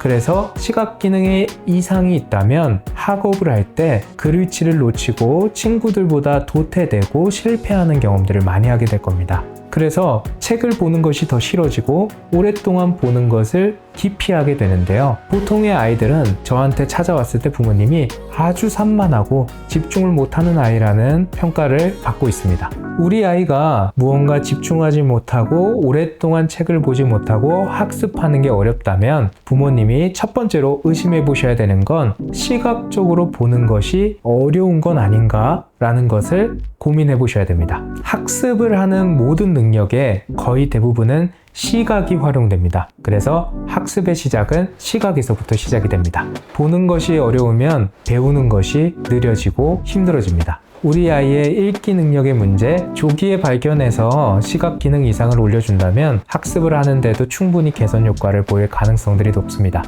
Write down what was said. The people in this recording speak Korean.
그래서 시각 기능에 이상이 있다면 학업을 할때 그릴치를 놓치고 친구들보다 도태되고 실패하는 경험들을 많이 하게 될 겁니다. 그래서 책을 보는 것이 더 싫어지고 오랫동안 보는 것을 기피하게 되는데요. 보통의 아이들은 저한테 찾아왔을 때 부모님이 아주 산만하고 집중을 못하는 아이라는 평가를 받고 있습니다. 우리 아이가 무언가 집중하지 못하고 오랫동안 책을 보지 못하고 학습하는 게 어렵다면 부모님이 첫 번째로 의심해 보셔야 되는 건 시각적으로 보는 것이 어려운 건 아닌가 라는 것을 고민해 보셔야 됩니다. 학습을 하는 모든 능력의 거의 대부분은 시각이 활용됩니다. 그래서 학습의 시작은 시각에서부터 시작이 됩니다. 보는 것이 어려우면 배우는 것이 느려지고 힘들어집니다. 우리 아이의 읽기 능력의 문제 조기에 발견해서 시각 기능 이상을 올려준다면 학습을 하는데도 충분히 개선 효과를 보일 가능성들이 높습니다.